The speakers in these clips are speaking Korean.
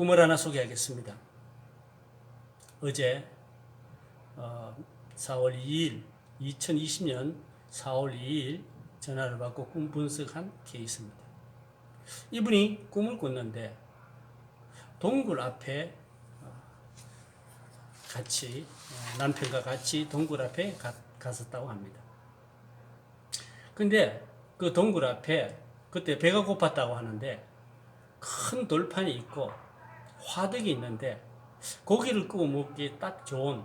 꿈을 하나 소개하겠습니다. 어제 어, 4월 2일, 2020년 4월 2일 전화를 받고 꿈 분석한 케이스입니다. 이분이 꿈을 꿨는데 동굴 앞에 어, 같이 어, 남편과 같이 동굴 앞에 가, 갔었다고 합니다. 근데 그 동굴 앞에 그때 배가 고팠다고 하는데 큰 돌판이 있고 화덕이 있는데 고기를 구워 먹기 딱 좋은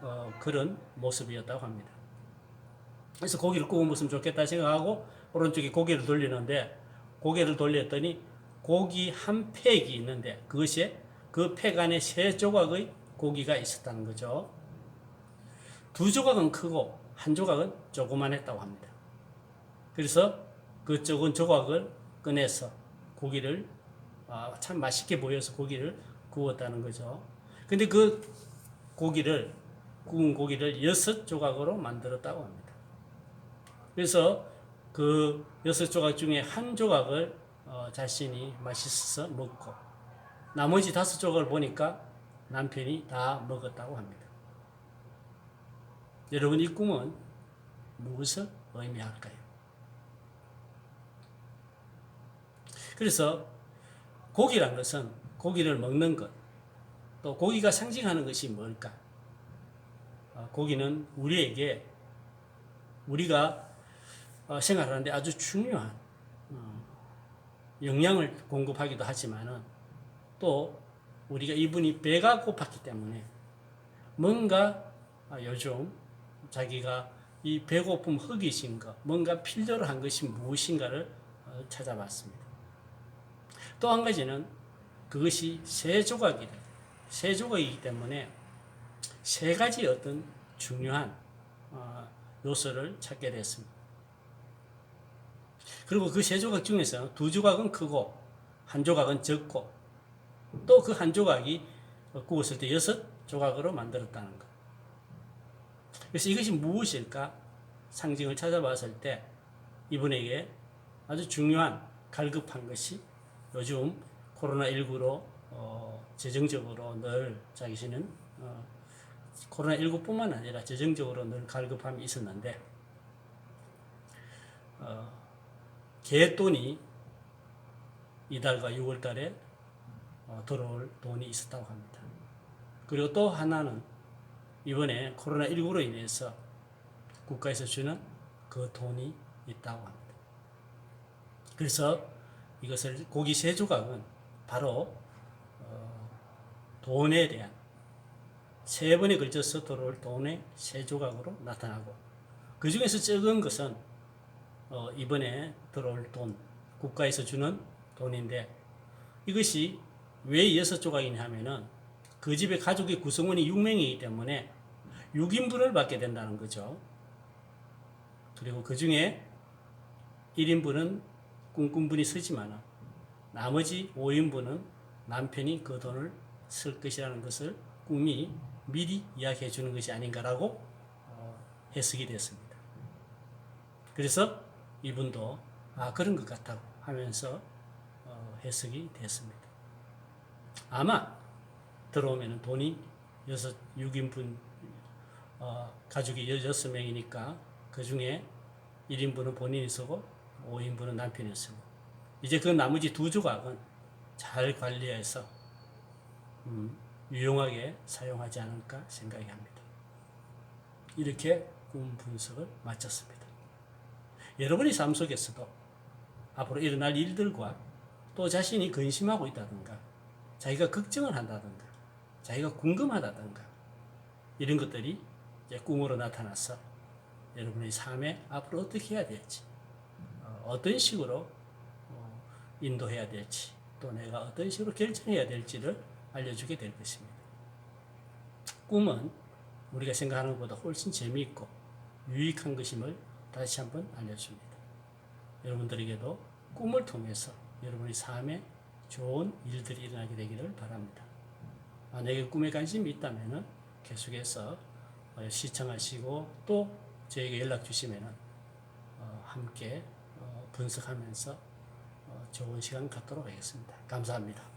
어, 그런 모습이었다고 합니다. 그래서 고기를 구워 먹으면 좋겠다 생각하고 오른쪽에 고개를 돌리는데 고개를 돌렸더니 고기 한 팩이 있는데 그것이 그팩 안에 세 조각의 고기가 있었다는 거죠. 두 조각은 크고 한 조각은 조그만했다고 합니다. 그래서 그 적은 조각을 꺼내서 고기를 아, 참 맛있게 보여서 고기를 구웠다는 거죠. 근데 그 고기를 구운 고기를 여섯 조각으로 만들었다고 합니다. 그래서 그 여섯 조각 중에 한 조각을 어, 자신이 맛있어서 먹고 나머지 다섯 조각을 보니까 남편이 다 먹었다고 합니다. 여러분 이 꿈은 무엇을 의미할까요? 그래서 고기란 것은 고기를 먹는 것, 또 고기가 상징하는 것이 뭘까? 어, 고기는 우리에게 우리가 어, 생활하는데 아주 중요한 어, 영양을 공급하기도 하지만은 또 우리가 이분이 배가 고팠기 때문에 뭔가 아, 요즘 자기가 이 배고픔 것, 뭔가 필요로 한 것이 무엇인가를 어, 찾아봤습니다. 또 한 가지는 그것이 세 조각이다. 세 조각이기 때문에 세 가지 어떤 중요한 어, 요소를 찾게 됐습니다. 그리고 그 세 조각 중에서 두 조각은 크고 한 조각은 적고 또 그 한 조각이 구웠을 때 여섯 조각으로 만들었다는 것. 그래서 이것이 무엇일까 상징을 찾아봤을 때 이분에게 아주 중요한 갈급한 것이 요즘 코로나19로 어, 재정적으로 늘 자기시는 어, 코로나19뿐만 아니라 재정적으로 늘 갈급함이 있었는데 어, 개돈이 이달과 6월 달에 어, 들어올 돈이 있었다고 합니다. 그리고 또 하나는 이번에 코로나19로 인해서 국가에서 주는 그 돈이 있다고 합니다. 그래서 이것을 고기 세 조각은 바로 어, 돈에 대한 세 번에 걸쳐서 들어올 돈의 세 조각으로 나타나고 그 중에서 적은 것은 어, 이번에 들어올 돈 국가에서 주는 돈인데 이것이 왜 여섯 조각이냐 하면은 그 집의 가족의 구성원이 6명이기 때문에 6인분을 받게 된다는 거죠. 그리고 그 중에 1인분은 꿈꾼분이 쓰지만 나머지 5인분은 남편이 그 돈을 쓸 것이라는 것을 꿈이 미리 이야기해 주는 것이 아닌가라고 어, 해석이 됐습니다. 그래서 이분도 아 그런 것 같다고 하면서 어, 해석이 됐습니다. 아마 들어오면 돈이 여섯 6인분 어, 가족이 16명이니까 그 중에 1인분은 본인이 쓰고 5인분은 남편이 쓰고 이제 그 나머지 두 조각은 잘 관리해서 음, 유용하게 사용하지 않을까 생각이 합니다. 이렇게 꿈 분석을 마쳤습니다. 여러분의 삶 속에서도 앞으로 일어날 일들과 또 자신이 근심하고 있다든가 자기가 걱정을 한다든가 자기가 궁금하다든가 이런 것들이 이제 꿈으로 나타나서 여러분의 삶에 앞으로 어떻게 해야 될지 어, 어떤 식으로 어, 인도해야 될지 또 내가 어떤 식으로 결정해야 될지를 알려주게 될 것입니다. 꿈은 우리가 생각하는 것보다 훨씬 재미있고 유익한 것임을 다시 한번 알려줍니다. 여러분들에게도 꿈을 통해서 여러분의 삶에 좋은 일들이 일어나게 되기를 바랍니다. 만약에 꿈에 관심이 있다면 계속해서 어, 시청하시고 또 저에게 연락 주시면 어, 함께 어, 분석하면서 좋은 시간 갖도록 하겠습니다. 감사합니다.